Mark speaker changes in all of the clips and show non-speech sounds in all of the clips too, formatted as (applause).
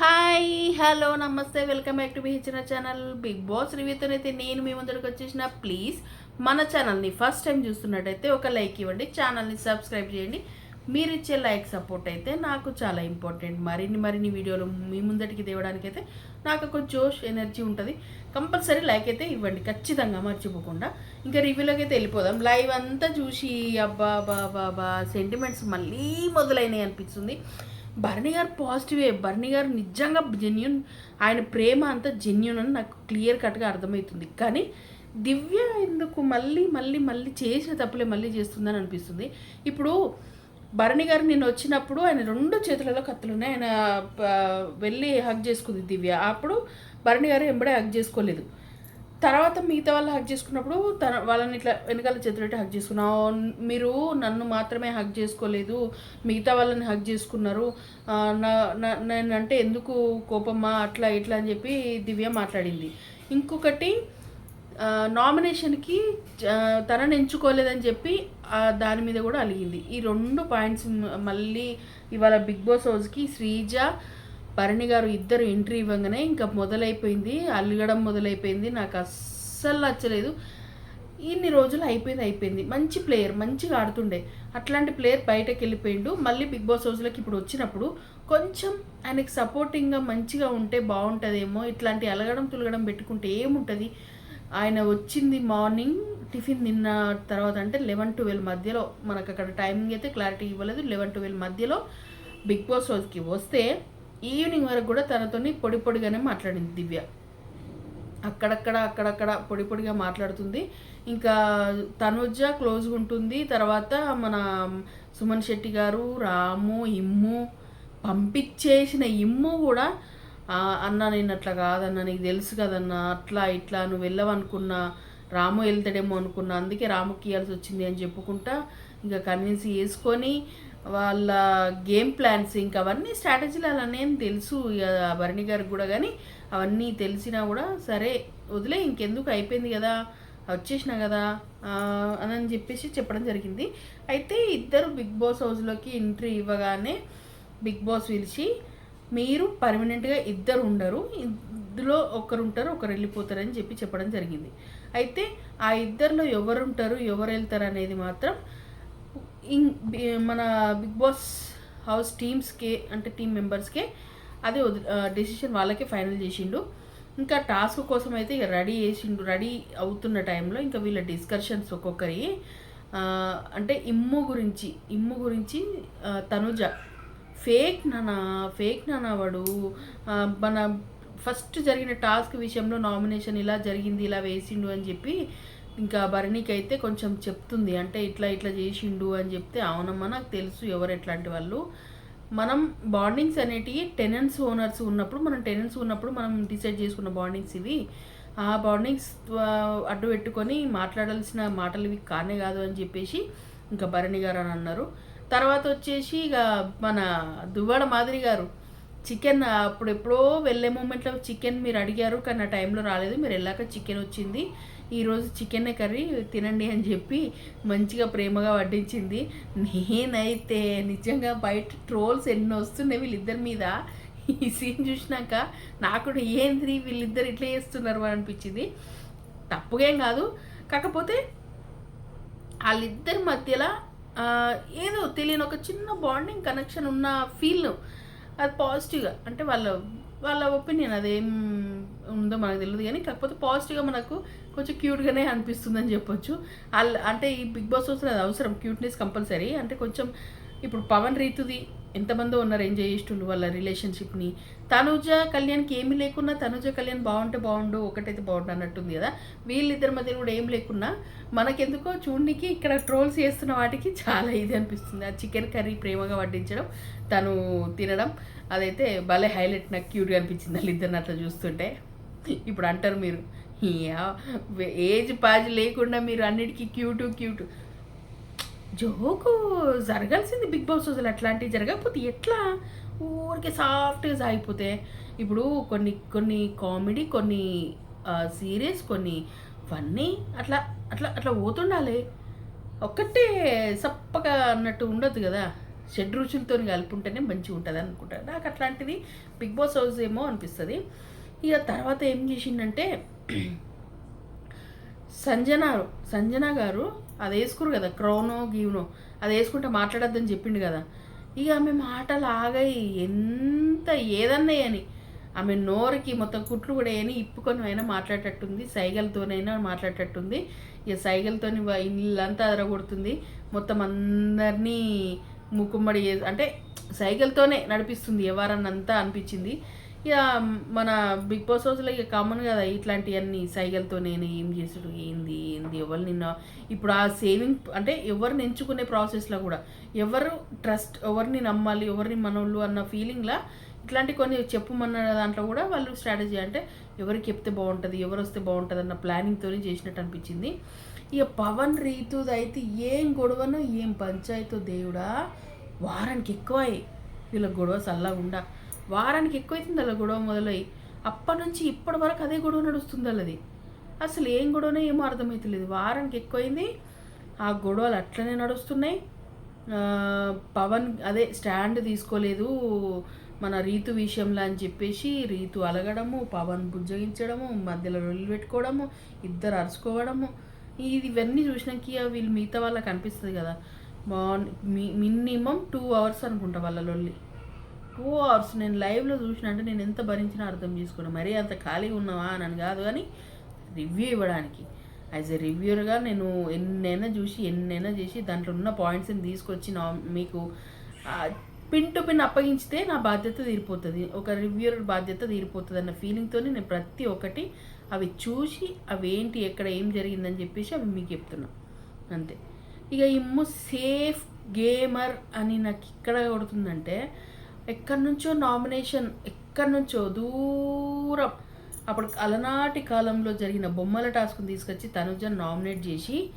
Speaker 1: Hi hello namaste welcome back to ఇచ్చిన channel Bigg Boss రివ్యూతో అయితే నేను మీ ముందరికి వచ్చేసిన. ప్లీజ్ మన ఛానల్ని ఫస్ట్ టైం చూస్తున్నట్టయితే ఒక లైక్ ఇవ్వండి ఛానల్ని సబ్స్క్రైబ్ చేయండి. మీరు ఇచ్చే లైక్ సపోర్ట్ అయితే నాకు చాలా ఇంపార్టెంట్. మరిన్ని మరిన్ని వీడియోలు మీ ముందటికి తేవడానికి అయితే నాకు ఒక జోష్ ఎనర్జీ ఉంటుంది. కంపల్సరీ లైక్ అయితే ఇవ్వండి ఖచ్చితంగా మర్చిపోకుండా. ఇంకా రివ్యూలోకి అయితే వెళ్ళిపోదాం. లైవ్ అంతా చూసి అబ్బా బాబా బా సెంటిమెంట్స్ మళ్ళీ మొదలైనాయి అనిపిస్తుంది. భరణి గారు పాజిటివే భరణి గారు నిజంగా జెన్యున్ ఆయన ప్రేమ అంతా జెన్యున్ అని నాకు క్లియర్ కట్గా అర్థమవుతుంది. కానీ దివ్య ఎందుకు మళ్ళీ మళ్ళీ మళ్ళీ చేసిన తప్పులే మళ్ళీ చేస్తుందని అనిపిస్తుంది. ఇప్పుడు భరణి గారు నేను వచ్చినప్పుడు ఆయన రెండు చేతులలో కత్తులు ఉన్నాయి. ఆయన వెళ్ళి హగ్ చేసుకుంది దివ్య. అప్పుడు భరణి గారు ఎంబడే హగ్ చేసుకోలేదు. తర్వాత మిగతా వాళ్ళు హక్ చేసుకున్నప్పుడు తన వాళ్ళని ఇట్లా వెనకాల చేతులెట్టి హక్ చేసుకున్నావు మీరు నన్ను మాత్రమే హక్ చేసుకోలేదు మిగతా వాళ్ళని హక్ చేసుకున్నారు. నా నేనంటే ఎందుకు కోపమ్మా అట్లా ఇట్లా అని చెప్పి దివ్య మాట్లాడింది. ఇంకొకటి నామినేషన్కి తనని ఎంచుకోలేదని చెప్పి దాని మీద కూడా అలిగింది. ఈ రెండు పాయింట్స్ మళ్ళీ ఇవాళ బిగ్ బాస్ హౌస్కి శ్రీజ భరణి గారు ఇద్దరు ఎంట్రీ ఇవ్వగానే ఇంకా మొదలైపోయింది అలగడం మొదలైపోయింది. నాకు అస్సలు నచ్చలేదు. ఇన్ని రోజులు అయిపోయింది అయిపోయింది. మంచి ప్లేయర్ మంచిగా ఆడుతుండే. అట్లాంటి ప్లేయర్ బయటకు వెళ్ళిపోయిండు. మళ్ళీ బిగ్ బాస్ హౌస్లోకి ఇప్పుడు వచ్చినప్పుడు కొంచెం ఆయనకి సపోర్టింగ్గా మంచిగా ఉంటే బాగుంటుందేమో ఇట్లాంటి అలగడం తులగడం పెట్టుకుంటే ఏముంటుంది? ఆయన వచ్చింది మార్నింగ్ టిఫిన్ తిన్న తర్వాత అంటే లెవెన్ ట్వెల్వ్ మధ్యలో మనకు అక్కడ టైమింగ్ అయితే క్లారిటీ ఇవ్వలేదు. లెవెన్ ట్వెల్వ్ మధ్యలో బిగ్ బాస్ హౌస్కి వస్తే ఈవినింగ్ వరకు కూడా తనతోని పొడి పొడిగానే మాట్లాడింది దివ్య. అక్కడక్కడ అక్కడక్కడ పొడి పొడిగా మాట్లాడుతుంది. ఇంకా తనుజ క్లోజ్గా ఉంటుంది. తర్వాత మన సుమన్ శెట్టి గారు రాము ఇమ్ము పంపించేసిన ఇమ్ము కూడా అన్న నేను అట్లా కాదన్న నీకు తెలుసు కదన్న అట్లా ఇట్లా నువ్వు వెళ్ళవనుకున్నా రాము వెళ్తాడేమో అనుకున్నా అందుకే రాముకి ఇవ్వాల్సి వచ్చింది అని చెప్పుకుంటా ఇంకా కన్విన్స్ చేసుకొని వాళ్ళ గేమ్ ప్లాన్స్ ఇంకా అవన్నీ స్ట్రాటజీలు అలానేం తెలుసు. ఇక భరణి గారికి కూడా కానీ అవన్నీ తెలిసినా కూడా సరే వదిలే ఇంకెందుకు అయిపోయింది కదా వచ్చేసిన కదా అని చెప్పేసి చెప్పడం జరిగింది. అయితే ఇద్దరు బిగ్ బాస్ హౌస్లోకి ఎంట్రీ ఇవ్వగానే బిగ్ బాస్ పిలిచి మీరు పర్మనెంట్గా ఇద్దరు ఉండరు ఇందులో ఒకరు ఉంటారు ఒకరు వెళ్ళిపోతారని చెప్పి చెప్పడం జరిగింది. అయితే ఆ ఇద్దరిలో ఎవరు ఉంటారు ఎవరు వెళ్తారు అనేది మాత్రం ఇన్ బి- మన బిగ్ బాస్ హౌస్ టీమ్స్కే అంటే టీమ్ మెంబర్స్కే అదే డెసిషన్ వాళ్ళకే ఫైనల్ చేసిండు. ఇంకా టాస్క్ కోసం అయితే ఇక రెడీ చేసిండు రెడీ అవుతున్న టైంలో ఇంకా వీళ్ళ డిస్కషన్స్ ఒక్కొక్కరి అంటే ఇమ్ము గురించి ఇమ్ము గురించి తనుజ. ఫేక్ నానా ఫేక్ నానా వాడు. మన ఫస్ట్ జరిగిన టాస్క్ విషయంలో నామినేషన్ ఇలా జరిగింది ఇలా వేసిండు అని చెప్పి ఇంకా భరణికి అయితే కొంచెం చెప్తుంది. అంటే ఇట్లా ఇట్లా చేసిండు అని చెప్తే అవునమ్మా నాకు తెలుసు ఎవరు ఎట్లాంటి వాళ్ళు. మనం బాండింగ్స్ అనేటివి టెనెంట్స్ ఓనర్స్ ఉన్నప్పుడు మనం టెనెంట్స్ ఉన్నప్పుడు మనం డిసైడ్ చేసుకున్న బాండింగ్స్ ఇవి. ఆ బాండింగ్స్ అడ్డు పెట్టుకొని మాట్లాడాల్సిన మాటలు ఇవి కానే కాదు అని చెప్పేసి ఇంకా భరణి గారు అని అన్నారు. తర్వాత వచ్చేసి ఇక మన దువ్వాడ మాదిరి గారు చికెన్ అప్పుడు ఎప్పుడో వెళ్ళే మూమెంట్లో చికెన్ మీరు అడిగారు కానీ ఆ టైంలో రాలేదు. మీరు వెళ్ళాక చికెన్ వచ్చింది. ఈరోజు చికెన్ కర్రీ తినండి అని చెప్పి మంచిగా ప్రేమగా వడ్డించింది. నేనైతే నిజంగా బయట ట్రోల్స్ ఎన్ని వస్తున్నాయి వీళ్ళిద్దరి మీద. ఈ సీన్ చూసినాక నాకు కూడా ఏంది వీళ్ళిద్దరు ఇట్లా చేస్తున్నారు అని అనిపించింది. తప్పుగేం కాదు. కాకపోతే వాళ్ళిద్దరి మధ్యలో ఏదో తెలియని ఒక చిన్న బాండింగ్ కనెక్షన్ ఉన్న ఫీల్ అది పాజిటివ్గా అంటే వాళ్ళ వాళ్ళ ఒపీనియన్ అదేం ఉందో మనకు తెలియదు కానీ కాకపోతే పాజిటివ్గా మనకు కొంచెం క్యూట్గానే అనిపిస్తుందని చెప్పొచ్చు. అంటే ఈ బిగ్ బాస్ హౌస్లో అది అవసరం క్యూట్నెస్ కంపల్సరీ. అంటే కొంచెం ఇప్పుడు పవన్ రీతుది ఎంతమందో ఉన్నారు ఎంజాయ్ చేస్తుండ్రు వాళ్ళ రిలేషన్షిప్ని. తనుజ కళ్యాణ్కి ఏమీ లేకున్నా తనుజ కళ్యాణ్ బాగుంటే బాగుండు ఒకటైతే బాగుండు అన్నట్టుంది కదా. వీళ్ళిద్దరి మధ్య కూడా ఏం లేకున్నా మనకెందుకో చూడనికి ఇక్కడ ట్రోల్స్ చేస్తున్న వాటికి చాలా ఇది అనిపిస్తుంది. ఆ చికెన్ కర్రీ ప్రేమగా వడ్డించడం తను తినడం అదైతే భలే హైలైట్ నాకు క్యూట్గా అనిపించింది వాళ్ళిద్దరిని అట్లా చూస్తుంటే. ఇప్పుడు అంటారు మీరు ఏజ్ పాజ్ లేకుండా మీరు అన్నిటికీ క్యూటు క్యూటు. జోకు జరగాల్సింది బిగ్ బాస్ అసలు అట్లాంటివి జరగకపోతే ఎట్లా? ఊరికే సాఫ్ట్గా సాగిపోతే. ఇప్పుడు కొన్ని కొన్ని కామెడీ కొన్ని సీరియస్ కొన్ని ఫన్నీ అట్లా అట్లా అట్లా పోతుండాలి. ఒక్కటే సప్పగా అన్నట్టు ఉండదు కదా. షెడ్ రుచులతో కలుపుంటేనే మంచిగా ఉంటుంది అనుకుంటారు నాకు అట్లాంటిది బిగ్ బాస్ హౌస్ ఏమో అనిపిస్తుంది. ఇక తర్వాత ఏం చేసిందంటే సంజన సంజన గారు అది వేసుకురు కదా క్రోనో గీవ్నో అది వేసుకుంటే మాట్లాడొద్దని చెప్పిండు కదా. ఇక ఆమె మాటలు ఆగాయి ఎంత ఏదన్నా అని ఆమె నోరుకి మొత్తం కుట్లు కూడా ఏని ఇప్పుకొని అయినా మాట్లాడేటట్టుంది సైగలతోనైనా మాట్లాడేటట్టుంది. ఇక సైగలతోని ఇల్లంతా అదరగొడుతుంది మొత్తం అందరినీ ముక్కుమ్మడి చేసి అంటే సైకిల్తోనే నడిపిస్తుంది ఎవరన్నంతా అనిపించింది. ఇక మన బిగ్ బాస్ హౌస్లో ఇక కామన్ కదా ఇట్లాంటివన్నీ సైగలతో నేను ఏం చేసుడు ఏంది ఏంది ఎవరు నిన్న ఇప్పుడు ఆ సేవింగ్ అంటే ఎవరిని ఎంచుకునే ప్రాసెస్లో కూడా ఎవరు ట్రస్ట్ ఎవరిని నమ్మాలి ఎవరిని మనోళ్ళు అన్న ఫీలింగ్లా ఇట్లాంటి కొన్ని చెప్పుమన్న దాంట్లో కూడా వాళ్ళు స్ట్రాటజీ అంటే ఎవరికి చెప్తే బాగుంటుంది ఎవరు వస్తే బాగుంటుంది అన్న ప్లానింగ్తోనే చేసినట్టు అనిపించింది. ఇక పవన్ రీతుది అయితే ఏం గొడవనో ఏం పంచాయతీ దేవుడా వారానికి ఎక్కువ వీళ్ళ గొడవ చల్లగుండా వారానికి ఎక్కువైతుంది అలా గొడవ మొదలై. అప్పటి నుంచి ఇప్పటి వరకు అదే గొడవ నడుస్తుంది అది. అసలు ఏం గొడవనో ఏమో అర్థమవుతలేదు వారానికి ఎక్కువైంది. ఆ గొడవలు అట్లనే నడుస్తున్నాయి. పవన్ అదే స్టాండ్ తీసుకోలేదు. మన రీతు విషయంలో అని చెప్పేసి రీతు అలగడము పవన్ బుజ్జగించడము మధ్యలో రొల్లు పెట్టుకోవడము ఇద్దరు అరుచుకోవడము. ఇది ఇవన్నీ చూసినాక వీళ్ళు మిగతా వాళ్ళకి అనిపిస్తుంది కదా. మార్నింగ్ మినిమం టూ అవర్స్ అనుకుంటా వాళ్ళ లొల్లి. టూ అవర్స్ నేను లైవ్లో చూసిన అంటే నేను ఎంత భరించినా అర్థం చేసుకున్నాను మరీ అంత ఖాళీగా ఉన్నావా అని అని కాదు కానీ రివ్యూ ఇవ్వడానికి. యాజ్ ఎ రివ్యూర్గా నేను ఎన్నైనా చూసి ఎన్నైనా చేసి దాంట్లో ఉన్న పాయింట్స్ని తీసుకొచ్చి నా మీకు పిన్ టు పిన్ అప్పగించితే నా బాధ్యత తీరిపోతుంది. ఒక రివ్యూర్ బాధ్యత తీరిపోతుంది అన్న ఫీలింగ్తో నేను ప్రతి ఒక్కటి అవి చూసి అవి ఏంటి ఎక్కడ ఏం జరిగిందని చెప్పేసి అవి మీకు చెప్తున్నా. అంతే. ఇక ఇమ్ము సేఫ్ గేమర్ అని నాకు ఇక్కడ కొడుతుందంటే ఎక్కడి నుంచో నామినేషన్ ఎక్కడి నుంచో దూరం. అప్పుడు అలనాటి కాలంలో జరిగిన బొమ్మల టాస్క్ని తీసుకొచ్చి తనుజ నామినేట్ చేసి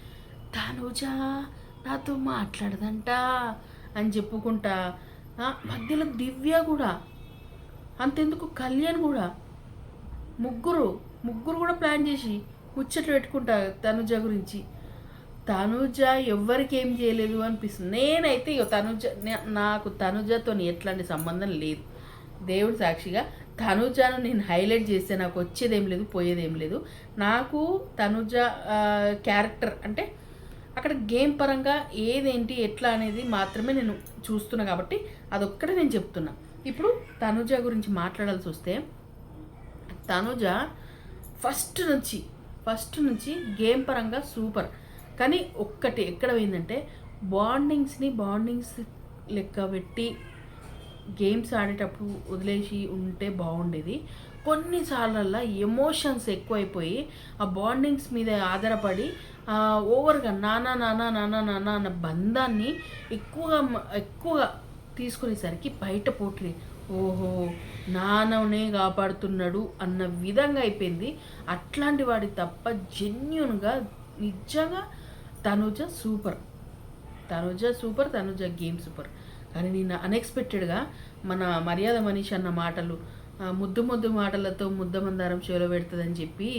Speaker 1: తనుజ నాతో మాట్లాడదంట అని చెప్పుకుంటా. మధ్యలో దివ్య కూడా అంతెందుకు కళ్యాణ్ కూడా ముగ్గురు ముగ్గురు కూడా ప్లాన్ చేసి ముచ్చట్లు పెట్టుకుంటా తనుజ గురించి. తనుజ ఎవ్వరికి ఏం చేయలేదు అనిపిస్తుంది. నేనైతే ఇగో తనుజ నాకు తనుజతో ఎట్లాంటి సంబంధం లేదు. దేవుడు సాక్షిగా తనుజను నేను హైలైట్ చేస్తే నాకు వచ్చేదేం లేదు పోయేదేం లేదు. నాకు తనుజ క్యారెక్టర్ అంటే అక్కడ గేమ్ పరంగా ఏదేంటి ఎట్లా అనేది మాత్రమే నేను చూస్తున్నా కాబట్టి అదొక్కటే నేను చెప్తున్నా. ఇప్పుడు తనుజ గురించి మాట్లాడాల్సి వస్తే తనుజ ఫస్ట్ నుంచి ఫస్ట్ నుంచి గేమ్ పరంగా సూపర్. కానీ ఒక్కటి ఎక్కడ పోయిందంటే బాండింగ్స్ని బాండింగ్స్ లెక్క పెట్టి గేమ్స్ ఆడేటప్పుడు వదిలేసి ఉంటే బాగుండేది. కొన్నిసార్లల్లో ఎమోషన్స్ ఎక్కువైపోయి ఆ బాండింగ్స్ మీద ఆధారపడి ఓవర్గా నానా నానా నానా నానా అన్న బంధాన్ని ఎక్కువగా ఎక్కువగా తీసుకునేసరికి బయట పోట్లే. ఓహో నాన్ననే కాపాడుతున్నాడు అన్న విధంగా అయిపోయింది. అట్లాంటి వాడి తప్ప జెన్యున్గా నిజంగా Tanuja super. Tanuja super Tanuja game super. కానీ నేను అన్ఎక్స్పెక్టెడ్గా మన మర్యాద మనీష్ అన్న మాటలు ముద్దు ముద్దు మాటలతో ముద్ద మందారం షోలో పెడుతుందని చెప్పి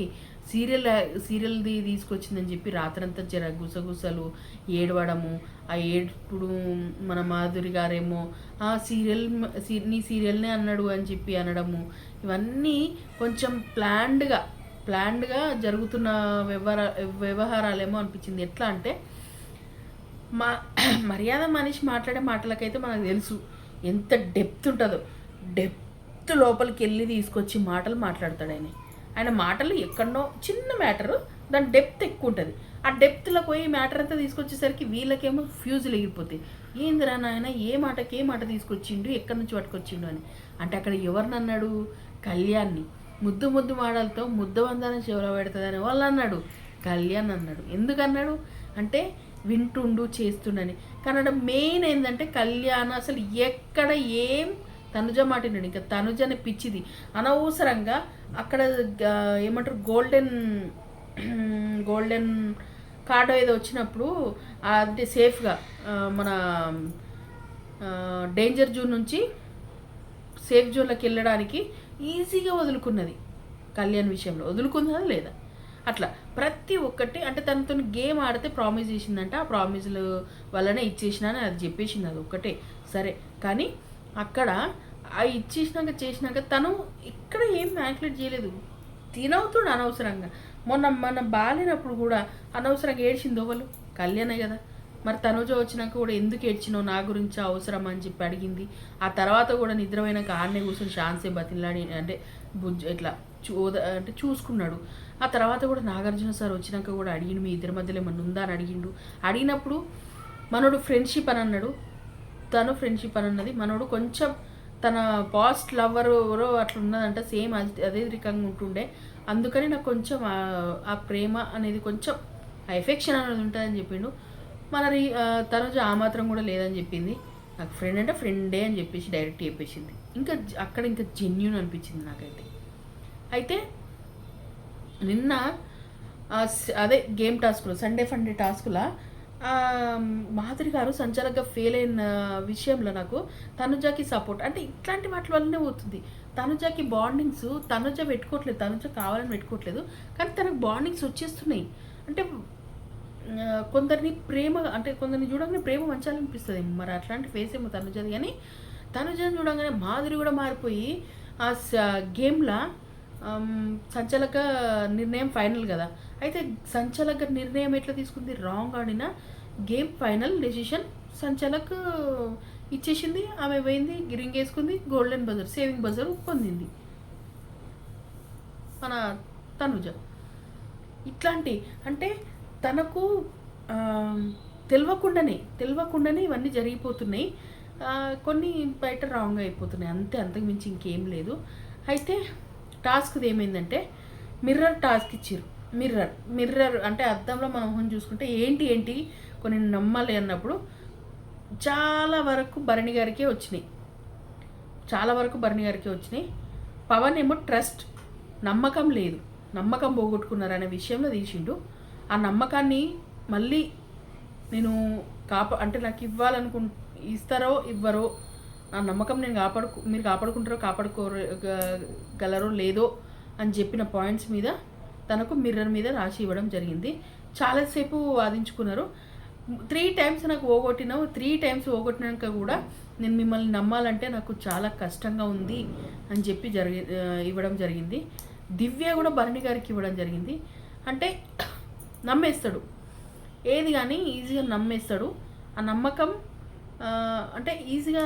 Speaker 1: సీరియల్ సీరియల్ది తీసుకొచ్చిందని చెప్పి రాత్రంతా జర గుసగుసలు ఏడవడము ఆ ఏడుపుడు మన మాధురి గారేమో ఆ సీరియల్ సీ- నీ సీరియల్నే అన్నాడు అని చెప్పి అనడము ఇవన్నీ కొంచెం ప్లాన్డ్గా ప్లాన్డ్గా జరుగుతున్న వ్యవహార వ్యవహారాలేమో అనిపించింది. ఎట్లా అంటే మా (clears throat) మర్యాద మనిషి మాట్లాడే మాటలకైతే మనకు తెలుసు ఎంత డెప్త్ ఉంటుందో. డెప్త్ లోపలికి వెళ్ళి తీసుకొచ్చి మాటలు మాట్లాడతాడు ఆయన. ఆయన మాటలు ఎక్కడనో చిన్న మ్యాటరు దాని డెప్త్ ఎక్కువ ఉంటుంది. ఆ డెప్త్లో పోయి మ్యాటర్ అంతా తీసుకొచ్చేసరికి వీళ్ళకేమో ఫ్యూజులు ఎగిరిపోతాయి. ఏందిరా నాయన ఏ మాటకి ఏ మాట తీసుకొచ్చిండు? ఎక్కడి నుంచి పట్టుకొచ్చిండు? అని. అంటే అక్కడ ఎవరిని అన్నాడు కళ్యాణ్ని. ముద్దు ముద్దు మాటలతో ముద్ద వందనం చివర పెడుతుందని వాళ్ళు అన్నాడు. కళ్యాణ్ అన్నాడు. ఎందుకన్నాడు? అంటే వింటుండు చేస్తుండని. కానీ అక్కడ మెయిన్ ఏంటంటే కళ్యాణ్ అసలు ఎక్కడ ఏం తనుజ మాటినాడు ఇంకా తనుజ అని పిచ్చిది. అనవసరంగా అక్కడ ఏమంటారు గోల్డెన్ గోల్డెన్ కార్డు ఏదో వచ్చినప్పుడు అంటే సేఫ్గా మన డేంజర్ జోన్ నుంచి సేఫ్ జోన్లోకి వెళ్ళడానికి ఈజీగా వదులుకున్నది కళ్యాణ్ విషయంలో. వదులుకుందా లేదా? అట్లా ప్రతి ఒక్కటి అంటే తనతో గేమ్ ఆడితే ప్రామిస్ చేసిందంట ఆ ప్రామిస్లు వల్లనే ఇచ్చేసిన అని అది చెప్పేసింది అది ఒక్కటే. సరే కానీ అక్కడ ఆ ఇచ్చేసినాక చేసినాక తను ఇక్కడ ఏం మ్యాక్యులేట్ చేయలేదు. తినవుతుడు అనవసరంగా. మొన్న మన బాలేనప్పుడు కూడా అనవసరంగా ఏడ్చింది వాళ్ళు కళ్యాణే కదా. మరి తనుజ వచ్చినాక కూడా ఎందుకు ఏడ్చినో నా గురించి అవసరం అని చెప్పి అడిగింది. ఆ తర్వాత కూడా నిద్రపోయినాక ఆడనే కూర్చొని షాన్సే బతిలాడి అంటే బుజ్జ ఇట్లా చూద అంటే చూసుకున్నాడు. ఆ తర్వాత కూడా నాగార్జున సార్ వచ్చినాక కూడా అడిగిండు మీ ఇద్దరి మధ్యలో ఏమన్నా ఉందా? అని అడిగిండు. అడిగినప్పుడు మనోడు ఫ్రెండ్షిప్ అని అన్నాడు. తను ఫ్రెండ్షిప్ అని అన్నది. మనోడు కొంచెం తన పాస్ట్ లవర్ ఎవరో అట్లా ఉన్నదంట సేమ్ అదే రకంగా ఉంటుండే. అందుకని నాకు కొంచెం ఆ- ఆ ప్రేమ అనేది కొంచెం ఆ ఎఫెక్షన్ అనేది ఉంటుందని చెప్పిండు. మన రీ ఆ, తనుజ ఆ మాత్రం కూడా లేదని చెప్పింది. నాకు ఫ్రెండ్ అంటే ఫ్రెండే అని చెప్పేసి డైరెక్ట్ చెప్పేసింది. ఇంకా అక్కడ ఇంకా జెన్యున్ అనిపించింది నాకైతే. అయితే నిన్న అదే గేమ్ టాస్క్లో సండే ఫండే టాస్క్లో మాధురి గారు సంచాలకంగా ఫెయిల్ అయిన విషయంలో నాకు తనుజాకి సపోర్ట్ అంటే ఇట్లాంటి వాటి వల్లనే పోతుంది. తనుజాకి బాండింగ్స్ తనుజ పెట్టుకోవట్లేదు తనుజ కావాలని పెట్టుకోవట్లేదు కానీ తనకు బాండింగ్స్ వచ్చేస్తున్నాయి. అంటే కొందరిని ప్రేమ అంటే కొందరిని చూడగానే ప్రేమ మంచాలనిపిస్తుంది. మరి అట్లాంటి ఫేస్ ఏమో తనుజది. కానీ తనుజని చూడగానే మాధురి కూడా మారిపోయి ఆ స- గేమ్లో సంచలక నిర్ణయం ఫైనల్ కదా. అయితే సంచలక నిర్ణయం ఎట్లా తీసుకుంది? రాంగ్ ఆడిన గేమ్ ఫైనల్ డెసిషన్ సంచలక్ ఇచ్చేసింది. ఆమె పోయింది రింగ్ వేసుకుంది గోల్డెన్ బజర్ సేవింగ్ బజర్ పొందింది. మన తనుజ. ఇట్లాంటి అంటే తనకు తెలియకుండానే తెలియకుండానే ఇవన్నీ జరిగిపోతున్నాయి. కొన్ని బయట రాంగ్ అయిపోతున్నాయి. అంతే అంతకుమించి ఇంకేం లేదు. అయితే టాస్క్ది ఏమైందంటే మిర్రర్ టాస్క్ ఇచ్చారు మిర్రర్ మిర్రర్ అంటే అద్దంలో మన మొహం చూసుకుంటే ఏంటి ఏంటి కొన్ని నమ్మాలి అన్నప్పుడు చాలా వరకు భరణి గారికే వచ్చినాయి. చాలా వరకు భరణి గారికే వచ్చినాయి. పవన్ ఏమో ట్రస్ట్ నమ్మకం లేదు. నమ్మకం పోగొట్టుకున్నారు అనే విషయంలో తీసిండు. ఆ నమ్మకాన్ని మళ్ళీ నేను కాపా అంటే నాకు ఇవ్వాలనుకు ఇస్తారో ఇవ్వరో ఆ నమ్మకం నేను కాపాడుకు మీరు కాపాడుకుంటారో కాపాడుకో గలరో లేదో అని చెప్పిన పాయింట్స్ మీద తనకు మిర్రర్ మీద రాసి ఇవ్వడం జరిగింది. చాలాసేపు వాదించుకున్నారు. త్రీ టైమ్స్ నాకు ఓగొట్టినావు త్రీ టైమ్స్ ఓగొట్టినాక కూడా నేను మిమ్మల్ని నమ్మాలంటే నాకు చాలా కష్టంగా ఉంది అని చెప్పి జరిగి ఇవ్వడం జరిగింది. దివ్య కూడా భరణి గారికి ఇవ్వడం జరిగింది. అంటే నమ్మేస్తాడు. ఏది కానీ ఈజీగా నమ్మేస్తాడు. ఆ నమ్మకం అంటే ఈజీగా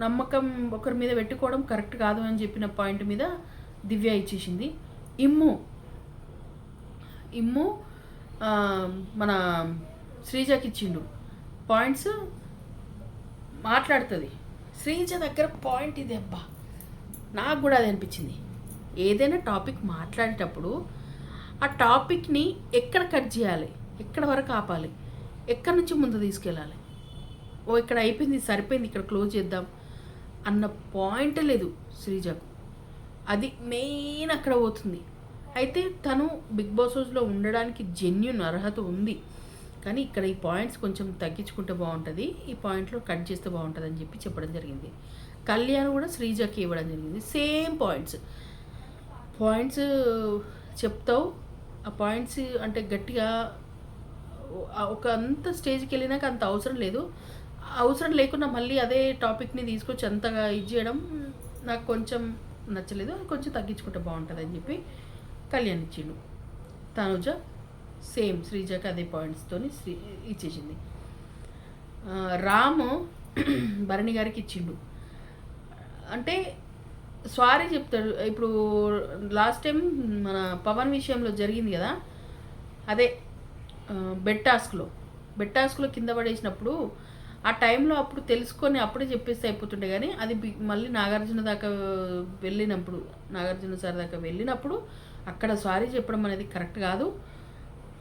Speaker 1: నమ్మకం ఒకరి మీద పెట్టుకోవడం కరెక్ట్ కాదు అని చెప్పిన పాయింట్ మీద దివ్య ఇచ్చేసింది. ఇమ్ము. ఇమ్ము మన శ్రీజకి ఇచ్చిండు. పాయింట్స్ మాట్లాడుతుంది. శ్రీజ దగ్గర పాయింట్ ఇది అబ్బా. నాకు కూడా అది అనిపించింది. ఏదైనా టాపిక్ మాట్లాడేటప్పుడు ఆ టాపిక్ని ఎక్కడ కట్ చేయాలి? ఎక్కడ వరకు ఆపాలి? ఎక్కడి నుంచి ముందు తీసుకెళ్ళాలి? ఓ ఇక్కడ అయిపోయింది సరిపోయింది ఇక్కడ క్లోజ్ చేద్దాం అన్న పాయింట్ లేదు శ్రీజకు. అది మెయిన్ అక్కడ పోతుంది. అయితే తను బిగ్ బాస్ హౌస్లో ఉండడానికి జెన్యున్ అర్హత ఉంది. కానీ ఇక్కడ ఈ పాయింట్స్ కొంచెం తగ్గించుకుంటే బాగుంటుంది. ఈ పాయింట్లో కట్ చేస్తే బాగుంటుంది అని చెప్పి చెప్పడం జరిగింది. కళ్యాణ్ కూడా శ్రీజకి ఇవ్వడం జరిగింది. Same points. పాయింట్స్ చెప్తావు ఆ పాయింట్స్ అంటే గట్టిగా ఒక అంత స్టేజ్కి వెళ్ళినాక అంత అవసరం లేదు. అవసరం లేకుండా మళ్ళీ అదే టాపిక్ని తీసుకొచ్చి అంతగా ఇది చేయడం నాకు కొంచెం నచ్చలేదు. అది కొంచెం తగ్గించుకుంటే బాగుంటుంది అని చెప్పి కళ్యాణ్ ఇచ్చిండు. తనుజ సేమ్ శ్రీజకి అదే పాయింట్స్తో శ్రీ ఇచ్చేసింది. రాము భరణి గారికి ఇచ్చిండు. అంటే సారీ చెప్తాడు. ఇప్పుడు లాస్ట్ టైం మన పవన్ విషయంలో జరిగింది కదా అదే బెడ్ టాస్క్లో బెడ్ టాస్క్లో కింద పడేసినప్పుడు ఆ టైంలో అప్పుడు తెలుసుకొని అప్పుడే చెప్పేస్తే అయిపోతుండే కానీ అది మళ్ళీ నాగార్జున దాకా వెళ్ళినప్పుడు నాగార్జున సార్ దాకా వెళ్ళినప్పుడు అక్కడ సారీ చెప్పడం అనేది కరెక్ట్ కాదు.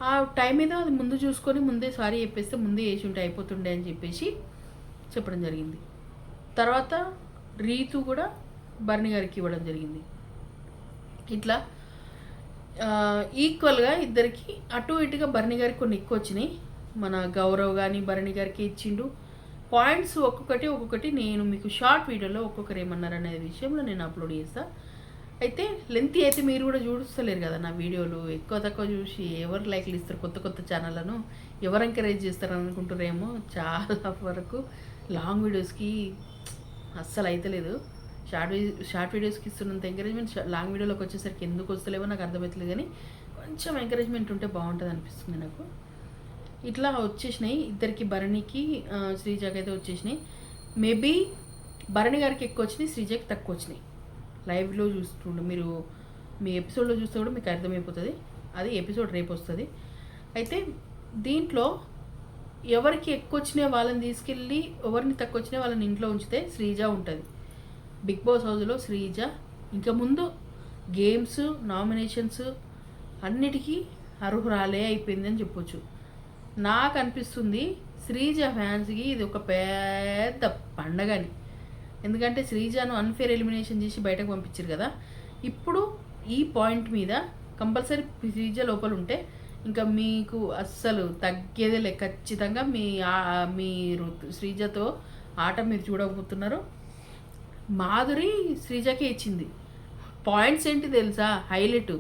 Speaker 1: ఆ టైం మీద అది ముందు చూసుకొని ముందే సారీ చెప్పేస్తే ముందే వేసి ఉంటే అయిపోతుండే అని చెప్పేసి చెప్పడం జరిగింది. తర్వాత రీతు కూడా భరణి గారికి ఇవ్వడం జరిగింది. ఇట్లా ఈక్వల్గా ఇద్దరికి అటు ఇటుగా భరణి గారికి కొన్ని ఎక్కువ వచ్చినాయి. మన గౌరవ్ కానీ భరణి గారికి ఇచ్చిండు. పాయింట్స్ ఒక్కొక్కటి ఒక్కొక్కటి నేను మీకు షార్ట్ వీడియోలో ఒక్కొక్కరు ఏమన్నారు అనే విషయంలో నేను అప్లోడ్ చేస్తా. అయితే లెంత్ అయితే మీరు కూడా చూస్తలేరు కదా నా వీడియోలు. ఎక్కువ తక్కువ చూసి ఎవరు లైక్లు ఇస్తారు? కొత్త కొత్త ఛానళ్ళను ఎవరు ఎంకరేజ్ చేస్తారు అనుకుంటారేమో చాలా వరకు లాంగ్ వీడియోస్కి అస్సలు అయితలేదు. షార్ట్ షార్ట్ వీడియోస్కి ఇస్తున్నంత ఎంకరేజ్మెంట్ లాంగ్ వీడియోలోకి వచ్చేసరికి ఎందుకు వస్తలేవో నాకు అర్థమవుతుంది కానీ కొంచెం ఎంకరేజ్మెంట్ ఉంటే బాగుంటుంది అనిపిస్తుంది నాకు. ఇట్లా వచ్చేసినాయి. ఇద్దరికి భరణికి శ్రీజాకి అయితే వచ్చేసినాయి. మేబీ భరణి గారికి ఎక్కువ వచ్చినాయి శ్రీజాకి తక్కువ వచ్చినాయి. లైవ్లో చూస్తుండే మీరు మీ ఎపిసోడ్లో చూస్తే కూడా మీకు అర్థమైపోతుంది. అది ఎపిసోడ్ రేపు వస్తుంది. అయితే దీంట్లో ఎవరికి ఎక్కువ వచ్చిన వాళ్ళని తీసుకెళ్ళి ఎవరిని తక్కువ వచ్చినాయో వాళ్ళని ఇంట్లో ఉంచితే శ్రీజ ఉంటుంది. బిగ్ బాస్ హౌస్లో శ్రీజ ఇంకా ముందు గేమ్స్ నామినేషన్స్ అన్నిటికీ అర్హురాలే అయిపోయిందని చెప్పొచ్చు. నాకు అనిపిస్తుంది శ్రీజ ఫ్యాన్స్కి ఇది ఒక పెద్ద పండగని ఎందుకంటే శ్రీజను అన్ఫేర్ ఎలిమినేషన్ చేసి బయటకు పంపించారు కదా. ఇప్పుడు ఈ పాయింట్ మీద కంపల్సరీ శ్రీజ లోపల ఉంటే ఇంకా మీకు అస్సలు తగ్గేదే లే ఖచ్చితంగా మీ మీరు శ్రీజతో ఆట మీరు చూడకపోతున్నారు. మాధురి శ్రీజకే ఇచ్చింది. పాయింట్స్ ఏంటి తెలుసా? హైలైట్.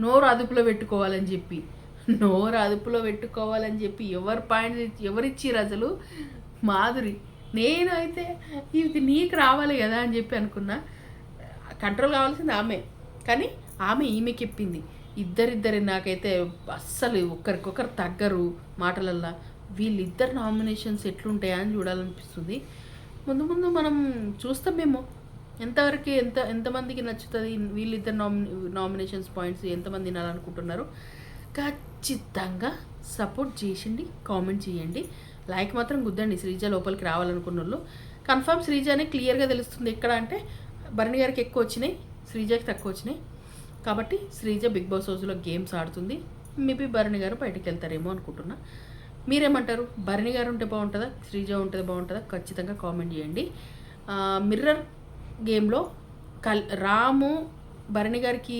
Speaker 1: నోరు అదుపులో పెట్టుకోవాలని చెప్పి. నోరు అదుపులో పెట్టుకోవాలని చెప్పి ఎవరు పాయింట్ ఎవరిచ్చిర్రు అసలు? మాధురి. నేనైతే ఇది నీకు రావాలి కదా అని చెప్పి అనుకున్నా. కంట్రోల్ కావాల్సింది ఆమె. కానీ ఆమె ఈమెకి చెప్పింది. ఇద్దరిద్దరి నాకైతే అస్సలు ఒకరికొకరు తగ్గరు మాటలల్లా. వీళ్ళిద్దరు నామినేషన్స్ ఎట్లుంటాయా అని చూడాలనిపిస్తుంది. ముందు ముందు మనం చూస్తామేమో. ఎంతవరకు ఎంత ఎంతమందికి నచ్చుతుంది వీళ్ళిద్దరు నామి నామినేషన్స్ పాయింట్స్ ఎంతమంది వినాలనుకుంటున్నారు ఖచ్చితంగా సపోర్ట్ చేసిండి కామెంట్ చేయండి. లైక్ మాత్రం గుద్దండి శ్రీజ లోపలికి రావాలనుకున్న వాళ్ళు కన్ఫర్మ్ శ్రీజ క్లియర్గా తెలుస్తుంది ఎక్కడ అంటే భరణి గారికి ఎక్కువ వచ్చినాయి శ్రీజకి తక్కువ వచ్చినాయి. కాబట్టి శ్రీజ బిగ్ బాస్ హౌస్లో గేమ్స్ ఆడుతుంది. మేబీ భరణి గారు బయటకు వెళ్తారేమో అనుకుంటున్నా. మీరేమంటారు? భరణి గారు ఉంటే బాగుంటుందా? శ్రీజ ఉంటే బాగుంటుందా? ఖచ్చితంగా కామెంట్ చేయండి. మిర్రర్ గేమ్లో కల్ రాము భరణి గారికి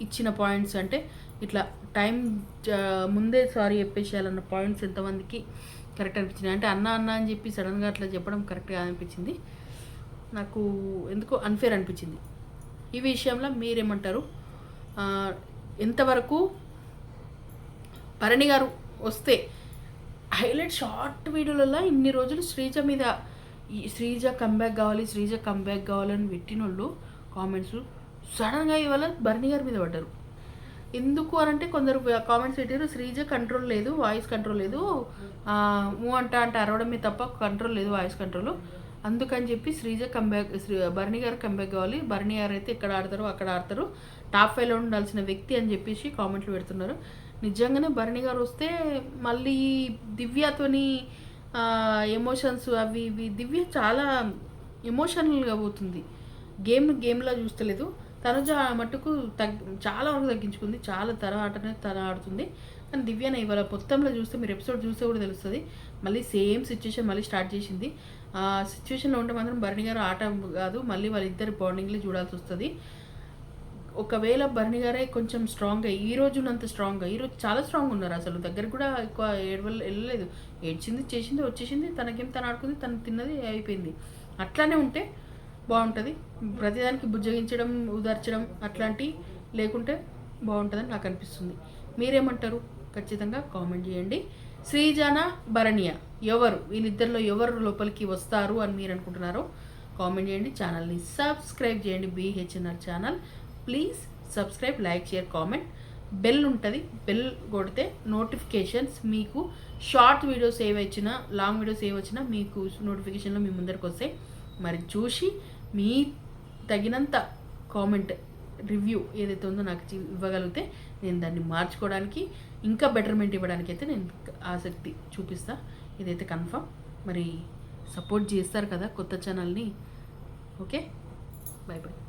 Speaker 1: ఇచ్చిన పాయింట్స్ అంటే ఇట్లా టైం ముందే సారీ చెప్పేసేయాలన్న పాయింట్స్ ఎంతమందికి కరెక్ట్ అనిపించింది అంటే అన్న అన్న అని చెప్పి సడన్గా అట్లా చెప్పడం కరెక్ట్గా అనిపించింది నాకు ఎందుకో అన్ఫేర్ అనిపించింది. ఈ విషయంలో మీరేమంటారు? ఎంతవరకు భరణి గారు వస్తే హైలైట్ షార్ట్ వీడియోలలో ఇన్ని రోజులు శ్రీజ మీద ఈ శ్రీజ కంబ్యాక్ కావాలి శ్రీజ కంబ్యాక్ కావాలని పెట్టిన వాళ్ళు కామెంట్స్ సడన్గా ఇవాళ భరణి గారి మీద పడ్డారు. ఎందుకు అని అంటే కొందరు కామెంట్స్ పెట్టారు శ్రీజ కంట్రోల్ లేదు వాయిస్ కంట్రోల్ లేదు. మూ అంట అంటే అరవడమే తప్ప కంట్రోల్ లేదు వాయిస్ కంట్రోల్ అందుకని చెప్పి శ్రీజ కంబ్యాక్ శ్రీ భరణి గారు కంబ్యాక్ కావాలి. భరణి గారు అయితే ఇక్కడ ఆడతారు అక్కడ ఆడతారు. టాప్ ఫైవ్లో ఉండాల్సిన వ్యక్తి అని చెప్పేసి కామెంట్లు పెడుతున్నారు. నిజంగానే భరణి గారు వస్తే మళ్ళీ దివ్యతోని ఎమోషన్స్ అవి ఇవి దివ్య చాలా ఎమోషనల్గా పోతుంది. గేమ్ గేమ్లా చూస్తలేదు. తనుజ మట్టుకు తగ్ చాలా వరకు తగ్గించుకుంది. చాలా తర ఆటనే తర ఆడుతుంది కానీ దివ్యన ఇవాళ మొత్తంలో చూస్తే మీరు ఎపిసోడ్ చూస్తే కూడా తెలుస్తుంది. మళ్ళీ సేమ్ సిచ్యువేషన్ మళ్ళీ స్టార్ట్ చేసింది. ఆ సిచ్యువేషన్లో ఉంటే మాత్రం భరణి గారు ఆట కాదు. మళ్ళీ వాళ్ళిద్దరు బాండింగ్లో చూడాల్సి వస్తుంది. ఒకవేళ భరణి గారే కొంచెం స్ట్రాంగ్గా ఈ రోజు ఉన్నంత స్ట్రాంగ్గా ఈ రోజు చాలా స్ట్రాంగ్ ఉన్నారు అసలు. దగ్గర కూడా ఎక్కువ ఏడవల్ వెళ్ళలేదు. ఏడ్చింది చేసింది వచ్చేసింది తనకేం తను ఆడుకుంది తను తిన్నది అయిపోయింది. అట్లానే ఉంటే బాగుంటుంది. ప్రతిదానికి బుజ్జగించడం ఉదార్చడం అట్లాంటి లేకుంటే బాగుంటుందని నాకు అనిపిస్తుంది. మీరేమంటారు? ఖచ్చితంగా కామెంట్ చేయండి. శ్రీజాన భరణియ ఎవరు? వీళ్ళిద్దరిలో ఎవరు లోపలికి వస్తారు అని మీరు అనుకుంటున్నారో కామెంట్ చేయండి. ఛానల్ని సబ్స్క్రైబ్ చేయండి. BHNR channel please subscribe like share comment bell ఉంటుంది. బెల్ కొడితే నోటిఫికేషన్స్ మీకు షార్ట్ వీడియోస్ ఏవి వచ్చినా లాంగ్ వీడియోస్ ఏవి వచ్చినా మీకు నోటిఫికేషన్లో మీ ముందరికి వస్తాయి. మరి చూసి మీ తగినంత కామెంట్ రివ్యూ ఏదైతే ఉందో నాకు ఇవ్వగలిగితే నేను దాన్ని మార్చుకోవడానికి ఇంకా బెటర్మెంట్ ఇవ్వడానికి అయితే నేను ఆసక్తి చూపిస్తా. ఇదైతే కన్ఫర్మ్ మరి సపోర్ట్ చేస్తారు కదా కొత్త ఛానల్ని ఓకే బాయ్ బాయ్